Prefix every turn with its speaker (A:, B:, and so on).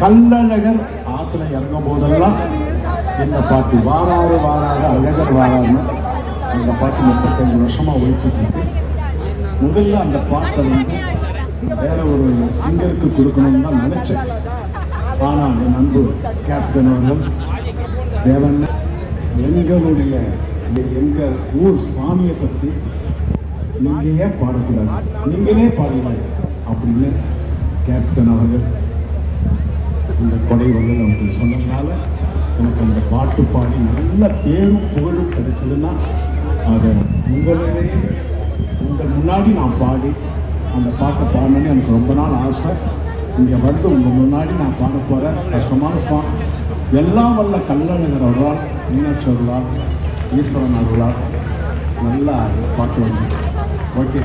A: கல்லழகர் ஆத்துல இறங்கும் போதெல்லாம் இந்த பாட்டு வாராறு வாராறு அழகர் வாராருன்னு அந்த பாட்டு முப்பத்தஞ்சு வருஷமா ஒழிச்சிட்டு இருக்கு முதல்ல அந்த பாட்டை வந்து வேற ஒரு சிங்கருக்கு கொடுக்கணும்னு தான் நினைச்சேன். ஆனா அந்த நண்பு கேப்டன் அவர்கள் தேவன் எங்களுடைய எங்க ஊர் சாமியை பத்தி நீங்களே பாடக்கூடாது. நீங்களே பாடலாம் அப்படின்னு கேப்டன் அவர்கள் இந்த கொடை வந்து நமக்கு சொன்னதுனால எனக்கு அந்த பாட்டு பாடி நல்ல பேரும் புகழும் கிடைச்சதுன்னா அதை உங்களிடையே உங்கள் முன்னாடி நான் பாடி அந்த பாட்டை பாடணும்னு எனக்கு ரொம்ப நாள் ஆசை. இங்கே வந்து உங்கள் முன்னாடி நான் பாட போகிற கஷ்டமான சாங் எல்லாம் வல்ல கல்லழகர் அவர்களால் மீனாட்சி அவர்களால் ஈஸ்வரன் அவர்களால் நல்லா பாட்டு வந்து ஓகே.